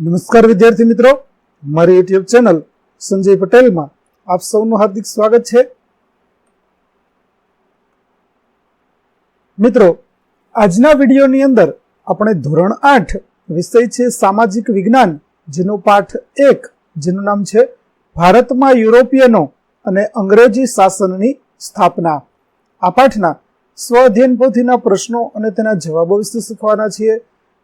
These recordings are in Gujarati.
નમસ્કાર વિદ્યાર્થી મિત્રો. મારી યુટ્યુબ ચેનલ સંજય પટેલમાં આપ સૌનું હાર્દિક સ્વાગત છે. મિત્રો, આજના વિડીયોની અંદર આપણે ધોરણ આઠ વિષય છે સામાજિક વિજ્ઞાન, જેનો પાઠ એક, જેનું નામ છે ભારતમાં યુરોપિયનો અને અંગ્રેજી શાસનની સ્થાપના. આ પાઠના સ્વ અધ્યયન પોથીના પ્રશ્નો અને તેના જવાબો વિશે શીખવાના છીએ.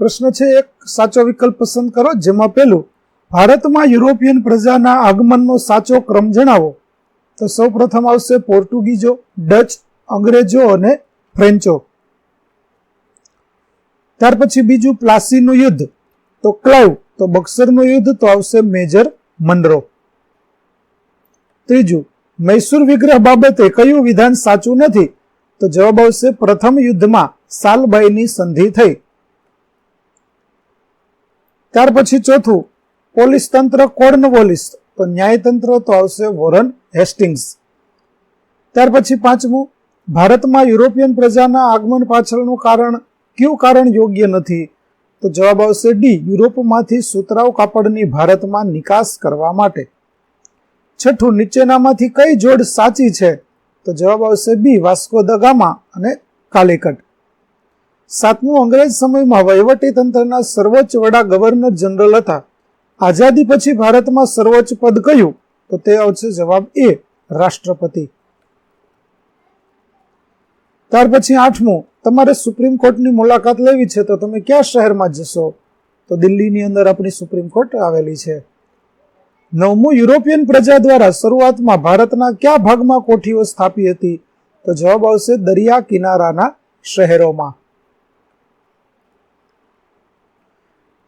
પ્રશ્ન છે, એક સાચો વિકલ્પ પસંદ કરો, જેમાં પેલું ભારતમાં યુરોપિયન પ્રજાના આગમનનો સાચો ક્રમ જણાવો. તો સૌ પ્રથમ આવશે પોર્ટુગીઝો ડચ, અંગ્રેજો અને ફ્રેન્ચો. ત્યાર પછી બીજું, પ્લાસીનું યુદ્ધ. તો ક્લાઇવ તો બક્સરનું યુદ્ધ, તો આવશે મેજર મનરો ત્રીજું, મૈસૂર વિગ્રહ બાબતે કયું વિધાન સાચું નથી? તો જવાબ આવશે, પ્રથમ યુદ્ધમાં સાલબાઈની સંધિ થઈ. ત્યાર પછી ચોથું, પોલીસ તંત્ર કોર્નવોલિસ તો ન્યાયતંત્ર તો આવશે વોરન હેસ્ટિંગ્સ. ત્યાર પછી પાંચમું, ભારતમાં યુરોપિયન પ્રજાના આગમન પાછળનું કારણ કયું કારણ યોગ્ય નથી? તો જવાબ આવશે ડી, યુરોપમાંથી સુતરાઉ કાપડની ભારતમાં નિકાસ કરવા માટે. છઠ્ઠું, નીચેનામાંથી કઈ જોડ સાચી છે? તો જવાબ આવશે બી, વાસ્કો દ ગામા અને કાલિકટ. સાતમું અંગ્રેજ સમયમાં વહીવટી તંત્રના સર્વોચ્ચ વડા ગવર્નર જનરલ હતા. આઝાદી પછી ભારતમાં સર્વોચ્ચ પદ કયું? તો તે આવશે જવાબ એ, રાષ્ટ્રપતિ. ત્યાર પછી આઠમું, તમારે સુપ્રીમ કોર્ટની મુલાકાત લેવી છે તો તમે કયા શહેરમાં જશો? તો દિલ્હીની અંદર આપણી સુપ્રીમ કોર્ટ આવેલી છે. નવમું, યુરોપિયન પ્રજા દ્વારા શરૂઆતમાં ભારતના કયા ભાગમાં કોઠીઓ સ્થાપી હતી? તો જવાબ આવશે દરિયા કિનારાના શહેરોમાં.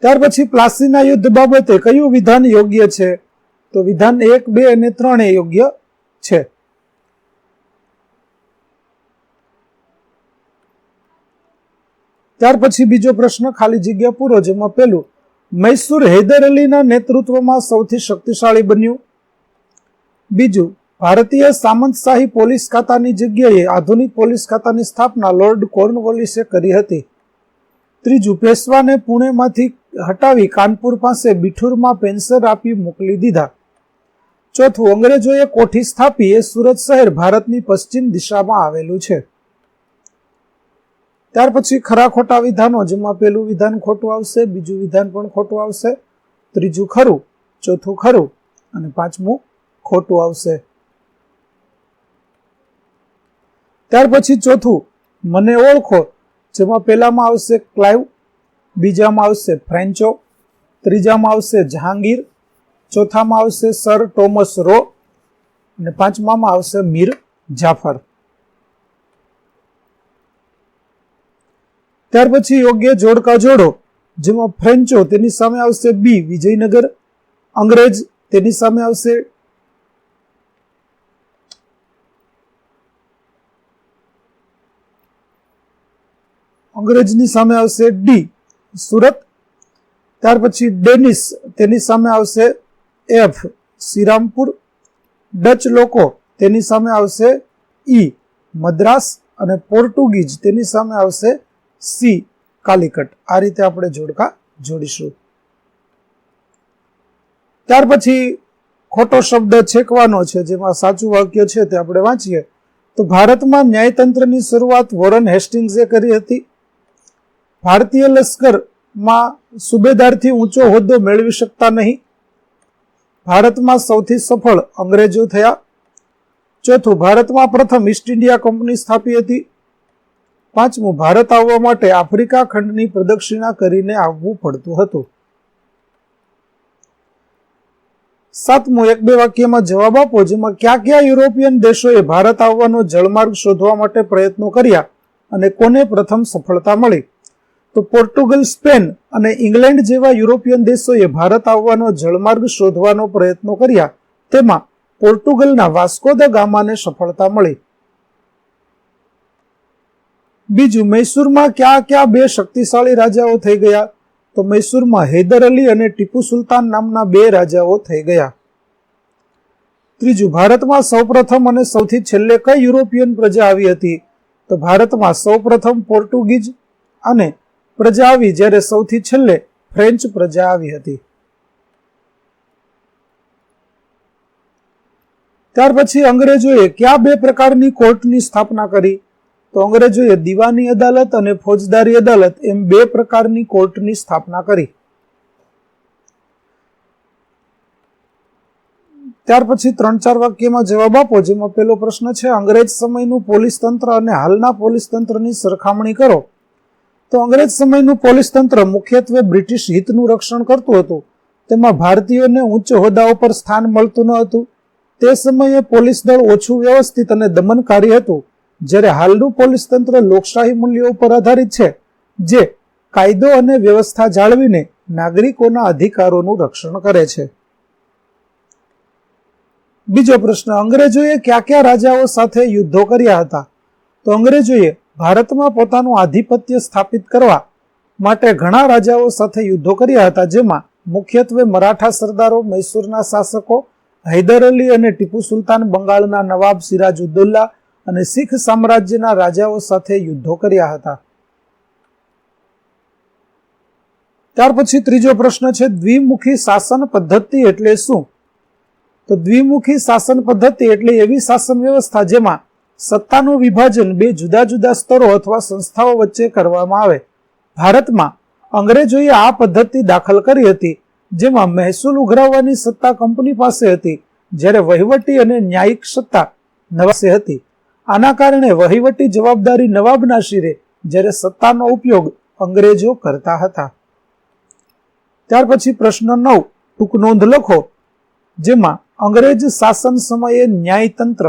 ત્યાર પછી પ્લાસીના યુદ્ધ બાબતે કયું વિધાન યોગ્ય છે? તો વિધાન એક, બે અને ત્રણ યોગ્ય છે. ત્યાર પછી બીજો પ્રશ્ન ખાલી જગ્યા પૂરો જેમાં પેલું, મૈસૂર હૈદર અલીના નેતૃત્વમાં સૌથી શક્તિશાળી બન્યું? બીજું, ભારતીય સામંતશાહી પોલીસ ખાતાની જગ્યાએ આધુનિક પોલીસ ખાતાની સ્થાપના લોર્ડ કોર્નવોલિસે કરી હતી. ત્રીજું, પેશવાને પુણેમાંથી હટાવી કાનપુર પાસે બિઠુરમાં પેન્સર આપી મોકલી દીધા. ચોથું, અંગ્રેજોએ કોઠી સ્થાપી એ સુરત શહેર ભારતની પશ્ચિમ દિશામાં આવેલું છે. ત્યાર પછી ખરા ખોટા વિધાનો, જેમાં પેલું વિધાન ખોટું આવશે, બીજું વિધાન પણ ખોટું આવશે, ત્રીજું ખરું, ચોથું ખરું, અને પાંચમું ખોટું આવશે. ત્યાર પછી ચોથું, મને ઓળખો, જેમાં પહેલામાં આવશે ક્લાઇવ બીજામાં આવશે ફ્રેન્ચો, ત્રીજામાં આવશે જહાંગીર, ચોથામાં આવશે સર ટોમસ રો અને પાંચમામાં આવશે મીર જાફર. ત્યાર પછી યોગ્ય જોડકા જોડો, જેમાં ફ્રેન્ચો તેની સામે આવશે બી, વિજયનગર, અંગ્રેજ તેની સામે આવશે અંગ્રેજની સામે આવશે ડી સુરત. ત્યાર પછી ડેનિસ. તેની સામે આવશે એફ. શ્રીરામપુર. ડચ લોકો તેની સામે આવશે ઈ. મદ્રાસ અને પોર્ટુગીઝ તેની સામે આવશે સી. કાલિકટ. આ રીતે આપણે જોડકા જોડીશું. ત્યાર પછી ખોટો શબ્દ છેકવાનો છે, જેમાં સાચું વાક્ય છે તે આપણે વાંચીએ. તો ભારતમાં ન્યાયતંત્રની શરૂઆત વોરન હેસ્ટિંગ્સે કરી હતી. ભારતીય લશ્કરમાં સુબેદારથી ઊંચો હોદ્દો મેળવી શકતા નહીં. ભારતમાં સૌથી સફળ અંગ્રેજો થયા. ચોથું, ભારતમાં પ્રથમ ઈસ્ટ ઇન્ડિયા કંપની સ્થાપી હતી. પાંચમું, ભારત આવવા માટે આફ્રિકા ખંડની પ્રદક્ષિણા કરીને આવવું પડતું હતું. સાતમું, એક બે વાક્યમાં જવાબ આપો, જેમાં કયા કયા યુરોપિયન દેશોએ ભારત આવવાનો જળમાર્ગ શોધવા માટે પ્રયત્નો કર્યા અને કોને પ્રથમ સફળતા મળી? તો પોર્ટુગલ, સ્પેન અને ઇંગ્લેન્ડ જેવા યુરોપિયન દેશોએ ભારત આવવાનો જળમાર્ગ શોધવાનો પ્રયત્નો કર્યા. તેમાં પોર્ટુગલના વાસ્કો દ ગામાને સફળતા મળી. બીજું, મૈસૂરમાં ક્યાં ક્યાં બે શક્તિશાળી રાજાઓ થઈ ગયા? તો મૈસૂરમાં હૈદર અલી અને ટીપુ સુલતાન નામના બે રાજાઓ થઈ ગયા. ત્રીજું, ભારતમાં સૌપ્રથમ અને સૌથી છેલ્લે કઈ યુરોપિયન પ્રજા આવી હતી? તો ભારતમાં સૌપ્રથમ પોર્ટુગીઝ અને પ્રજા આવી જ્યારે સૌથી છેલ્લે ફ્રેન્ચ પ્રજા આવી હતી. ત્યાર પછી અંગ્રેજોએ ક્યાં બે પ્રકારની કોર્ટની સ્થાપના કરી? તો અંગ્રેજોએ દીવાની અદાલત અને ફોજદારી અદાલત એમ બે પ્રકારની કોર્ટની સ્થાપના કરી. ત્યાર પછી ત્રણ ચાર વાક્યમાં જવાબ આપો, જેમાં પેલો પ્રશ્ન છે, અંગ્રેજ સમયનું પોલીસ તંત્ર અને હાલના પોલીસ તંત્રની સરખામણી કરો. તો અંગ્રેજ સમયનું પોલીસ તંત્ર મુખ્યત્વે બ્રિટિશ હિતનું રક્ષણ કરતું હતું. તેમાં ભારતીયોને ઉચ્ચ હોદ્દાઓ પર સ્થાન મળતું ન હતું. તે સમયે પોલીસ દળ ઓછું વ્યવસ્થિત અને દમનકારી હતું, જ્યારે હાલનું પોલીસ તંત્ર લોકશાહી મૂલ્યો ઉપર આધારિત છે, જે કાયદો અને વ્યવસ્થા જાળવીને નાગરિકોના અધિકારોનું રક્ષણ કરે છે. બીજો પ્રશ્ન, અંગ્રેજોએ કયા કયા રાજાઓ સાથે યુદ્ધો કર્યા હતા? તો અંગ્રેજોએ ભારતમાં પોતાનું આધિપત્ય સ્થાપિત કરવા માટે ઘણા રાજાઓ સાથે યુદ્ધો કર્યા હતા, જેમાં મુખ્યત્વે મરાઠા સરદારો, મૈસૂરના શાસકો, હૈદર અલી અને ટીપુ સુલતાન બંગાળના નવાબ સિરાજ ઉદ્દૌલા અને શીખ સામ્રાજ્યના રાજાઓ સાથે યુદ્ધો કર્યા હતા. ત્યાર પછી ત્રીજો પ્રશ્ન છે, દ્વિમુખી શાસન પદ્ધતિ એટલે શું? તો દ્વિમુખી શાસન પદ્ધતિ એટલે એવી શાસન વ્યવસ્થા જેમાં સત્તાનું વિભાજન બે જુદા જુદા સ્તરો અથવા સંસ્થાઓ વચ્ચે કરવામાં આવે. ભારતમાં અંગ્રેજોએ આ પદ્ધતિ દાખલ કરી હતી, જેમાં મહેસૂલ ઉઘરાવવાની સત્તા કંપની પાસે હતી, જ્યારે વહીવટી અને ન્યાયિક સત્તા નવાસે હતી. આના કારણે વહીવટી જવાબદારી નવાબના શિરે, જ્યારે સત્તાનો ઉપયોગ અંગ્રેજો કરતા હતા. ત્યાર પછી પ્રશ્ન નવ, ટૂંક નોંધ લખો, જેમાં અંગ્રેજ શાસન સમયે ન્યાયતંત્ર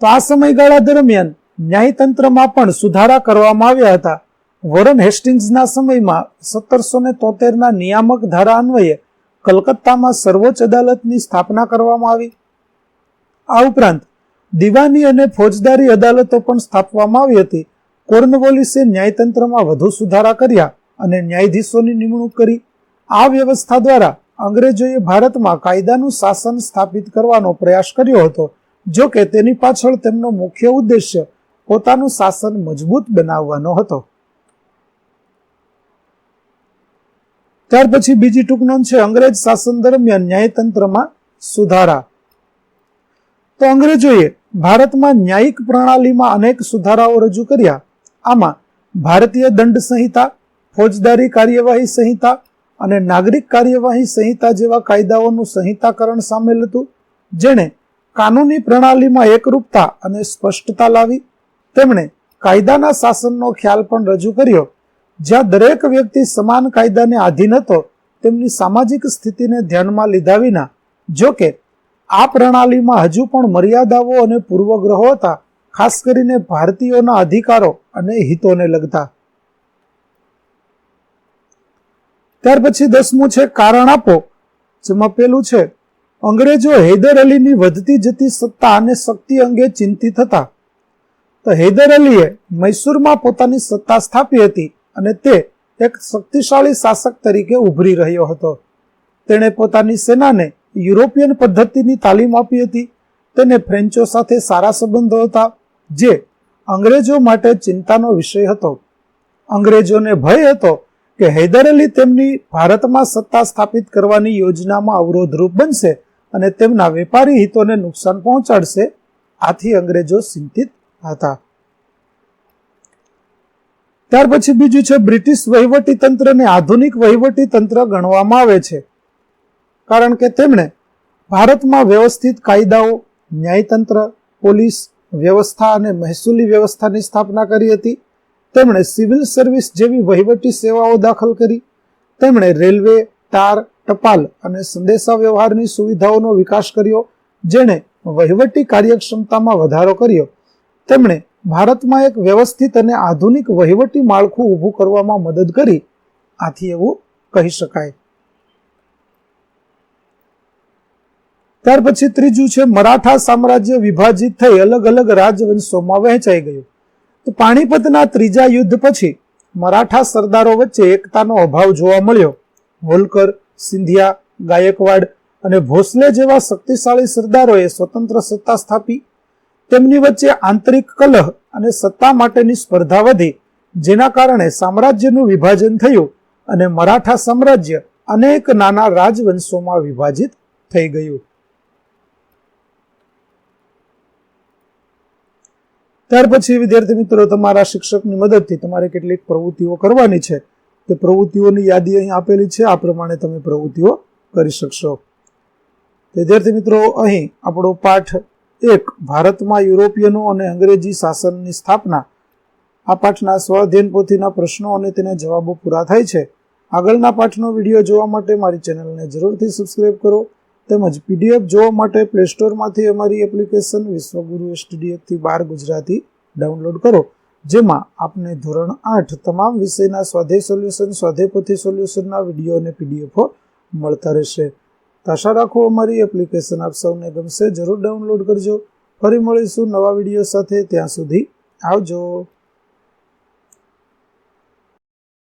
તો આ સમયગાળા દરમિયાન ન્યાયતંત્રમાં પણ સુધારા કરવામાં આવ્યા હતા. વોરન હેસ્ટિંગ્સના સમયમાં સત્તરસો ને તોતેરના નિયામક ધારા અન્વયે કલકત્તામાં સર્વોચ્ચ અદાલતની સ્થાપના કરવામાં આવી. આ ઉપરાંત દિવાની અને ફોજદારી અદાલતો પણ સ્થાપવામાં આવી હતી. કોર્નવોલિસે ન્યાયતંત્રમાં વધુ સુધારા કર્યા અને ન્યાયાધીશોની નિમણૂક કરી. આ વ્યવસ્થા દ્વારા અંગ્રેજોએ ભારતમાં કાયદાનું શાસન સ્થાપિત કરવાનો પ્રયાસ કર્યો હતો. જો કે તેની પાછળ તેમનો મુખ્ય ઉદ્દેશ્ય પોતાનું શાસન મજબૂત બનાવવાનો હતો. ત્યાર પછી બીજી ટૂંક નોંધ છે અંગ્રેજ શાસન દરમિયાન ન્યાયતંત્રમાં સુધારા. તો અંગ્રેજોએ ભારતમાં ન્યાયિક પ્રણાલીમાં અનેક સુધારાઓ રજૂ કર્યા. આમાં ભારતીય દંડ સંહિતા, ફોજદારી કાર્યવાહી સંહિતા અને નાગરિક કાર્યવાહી સંહિતા જેવા કાયદાઓનું સંહિતાકરણ સામેલ હતું, જેણે કાનૂની પ્રણાલીમાં એકરૂપતા અને સ્પષ્ટતા લાવી તેમણે કાયદાના શાસનનો ખ્યાલ પણ રજૂ કર્યો. જ્યાં દરેક વ્યક્તિ સમાન કાયદાને આધીન હતો, તેમની સામાજિક સ્થિતિને ધ્યાનમાં લીધા વિના, જો કે, આ પ્રણાલીમાં હજુ પણ મર્યાદાઓ અને પૂર્વગ્રહો હતા, ખાસ કરીને ભારતીયોના અધિકારો અને હિતોને લગતા. ત્યાર પછી દસમું છે, કારણ આપો, જેમાં પેલું છે અંગ્રેજો હૈદર અલીની વધતી જતી સત્તા અને શક્તિ અંગે ચિંતિત હતા. તો હૈદર અલીએ મૈસૂરમાં પોતાની સત્તા સ્થાપી હતી અને તે એક શક્તિશાળી શાસક તરીકે ઉભરી રહ્યો હતો. તેણે પોતાની સેનાને યુરોપિયન પદ્ધતિની તાલીમ આપી હતી. તેને ફ્રેન્ચો સાથે સારા સંબંધો હતા, જે અંગ્રેજો માટે ચિંતાનો વિષય હતો. અંગ્રેજોને ભય હતો કે હૈદર અલી તેમની ભારતમાં સત્તા સ્થાપિત કરવાની યોજનામાં અવરોધરૂપ બનશે અને તેમના વેપારી હિતોને નુકસાન પહોંચાડશે, આથી અંગ્રેજો ચિંતિત હતા. ત્યાર પછી બીજું છે, બ્રિટિશ વહીવટી તંત્રને આધુનિક વહીવટી તંત્ર ગણવામાં આવે છે. કારણ કે તેમણે ભારતમાં વ્યવસ્થિત કાયદાઓ, ન્યાયતંત્ર, પોલીસ વ્યવસ્થા અને મહેસૂલી વ્યવસ્થાની સ્થાપના કરી હતી. તેમણે સિવિલ સર્વિસ જેવી વહીવટી સેવાઓ દાખલ કરી. તેમણે રેલવે તાર ટપાલ અને સંદેશા વ્યવહારની સુવિધાઓનો વિકાસ કર્યો, જેણે વહીવટી કાર્યક્ષમતામાં વધારો કર્યો. તેમણે ભારતમાં એક વ્યવસ્થિત અને આધુનિક વહીવટી માળખું ઊભું કરવામાં મદદ કરી. આથી એવું કહી શકાય. ત્યાર પછી ત્રીજું છે, મરાઠા સામ્રાજ્ય વિભાજિત થઈ અલગ અલગ રાજવંશોમાં વહેંચાઈ ગયું. તો પાણીપતના ત્રીજા યુદ્ધ પછી મરાઠા સરદારો વચ્ચે એકતાનો અભાવ જોવા મળ્યો. હોલકર સિંધિયા, ગાયકવાડ અને ભોસલે જેવા શક્તિશાળી સરદારોએ સ્વતંત્ર સત્તા સ્થાપી. તેમની વચ્ચે આંતરિક કલહ અને સત્તા માટેની સ્પર્ધા વધી, જેના કારણે સામ્રાજ્યનું વિભાજન થયું અને મરાઠા સામ્રાજ્ય અનેક નાના રાજવંશોમાં વિભાજિત થઈ ગયું. ત્યાર પછી વિદ્યાર્થી મિત્રો, તમારા શિક્ષકની મદદથી તમારે કેટલીક પ્રવૃત્તિઓ કરવાની છે. તે પ્રવૃત્તિઓની યાદી અહીં આપેલી છે. આ પ્રમાણે તમે પ્રવૃત્તિઓ કરી શકશો. વિદ્યાર્થી મિત્રો, અહીં આપણો પાઠ એક ભારતમાં યુરોપિયનો અને અંગ્રેજી શાસનની સ્થાપના. આ પાઠના સ્વાધ્યન પોથીના પ્રશ્નો અને તેના જવાબો પૂરા થાય છે. આગળના પાઠનો વીડિયો જોવા માટે મારી ચેનલને જરૂરથી સબસ્ક્રાઇબ કરો તેમજ પીડીએફ જોવા માટે પ્લે સ્ટોરમાંથી અમારી એપ્લિકેશન વિશ્વગુરુ એસટીડીએફથી બાર ગુજરાતી ડાઉનલોડ કરો. જેમાં આપને ધોરણ આઠ તમામ વિષયના સ્વાધ્યાય સોલ્યુશન સ્વાધ્યાયપોથી સોલ્યુશનના વીડિયો અને પીડીએફો મળતા રહેશે. આશા રાખો અમારી એપ્લિકેશન આપ સૌને ગમશે. જરૂર ડાઉનલોડ કરજો. ફરી મળીશું નવા વીડિયો સાથે. ત્યાં સુધી આવજો.